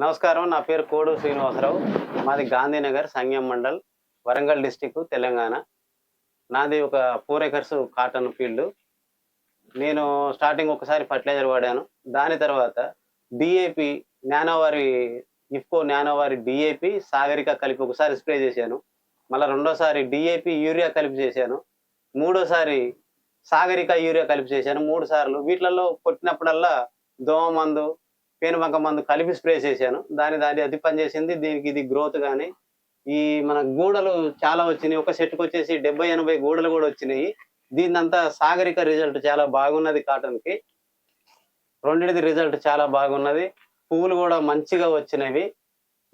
నమస్కారం నా పేరు కోడు శ్రీనివాసరావు. మాది గాంధీనగర్ సంగం మండల్ వరంగల్ డిస్టిక్ తెలంగాణ. నాది ఒక ఫోర్ ఎకర్స్ కాటన్ ఫీల్డ్. నేను స్టార్టింగ్ ఒకసారి ఫర్టిలైజర్ వాడాను. దాని తర్వాత డిఏపి నానోవారి ఇఫ్కో నానోవారి డిఏపి సాగరిక కలిపి ఒకసారి స్ప్రే చేశాను. మళ్ళీ రెండోసారి డిఏపి యూరియా కలిపి చేశాను. మూడోసారి సాగరిక యూరియా కలిపి చేశాను. మూడు సార్లు వీటిలలో కొట్టినప్పుడల్లా దోమ మందు పేనుబంక మందు కలిపి స్ప్రే చేశాను. దాని దాని అది పనిచేసింది దీనికి ఇది గ్రోత్ కానీ ఈ మన గూడలు చాలా వచ్చినాయి. ఒక చెట్టుకు వచ్చేసి డెబ్బై ఎనభై గూడలు కూడా వచ్చినాయి. దీనంతా సాగరిక రిజల్ట్ చాలా బాగున్నది కాటన్కి రిజల్ట్ చాలా బాగున్నది. పువ్వులు కూడా మంచిగా వచ్చినవి.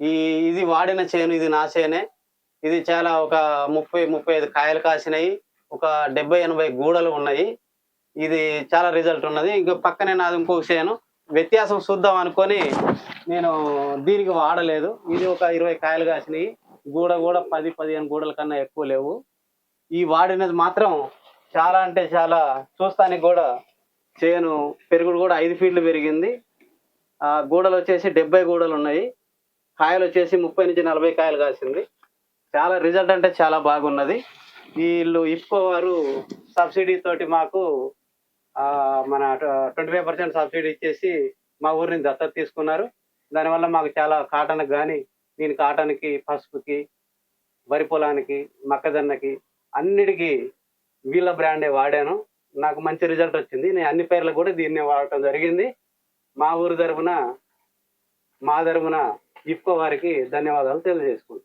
ఈ ఇది వాడిన చేను ఇది నా చేనే. ఇది చాలా ఒక ముప్పై ముప్పై ఐదు కాయలు కాసినాయి. ఒక డెబ్బై ఎనభై గూడలు ఉన్నాయి. ఇది చాలా రిజల్ట్ ఉన్నది. ఇంకా పక్కనే నాది ఇంకొక చేను. వ్యత్యాసం చూద్దాం అనుకొని నేను దీనికి వాడలేదు. ఇది ఒక ఇరవై కాయలు కాసినాయి. గూడ కూడా పది పదిహేను గూడల కన్నా ఎక్కువ లేవు. ఈ వాడినది మాత్రం చాలా అంటే చాలా చూస్తానికి కూడా చేను పెరుగుడు కూడా ఐదు ఫీట్లు పెరిగింది. ఆ గూడలు వచ్చేసి డెబ్బై గూడలు ఉన్నాయి. కాయలు వచ్చేసి ముప్పై నుంచి నలభై కాయలు కాసింది. చాలా రిజల్ట్ అంటే చాలా బాగున్నది. వీళ్ళు ఇఫ్కో వారు సబ్సిడీ తోటి మాకు మన ట్వంటీ ఫైవ్ పర్సెంట్ సబ్సిడీ ఇచ్చేసి మా ఊరిని దత్తత తీసుకున్నారు. దానివల్ల మాకు చాలా కాటన్కి కానీ దీని కాటన్కి పసుపుకి వరి పొలానికి మొక్కజొన్నకి అన్నిటికీ వీళ్ళ బ్రాండే వాడాను. నాకు మంచి రిజల్ట్ వచ్చింది. నేను అన్ని పేర్లకు కూడా దీన్నే వాడటం జరిగింది. మా ఊరు తరపున మా తరపున ఇఫ్కో వారికి ధన్యవాదాలు తెలియజేసుకుంటాను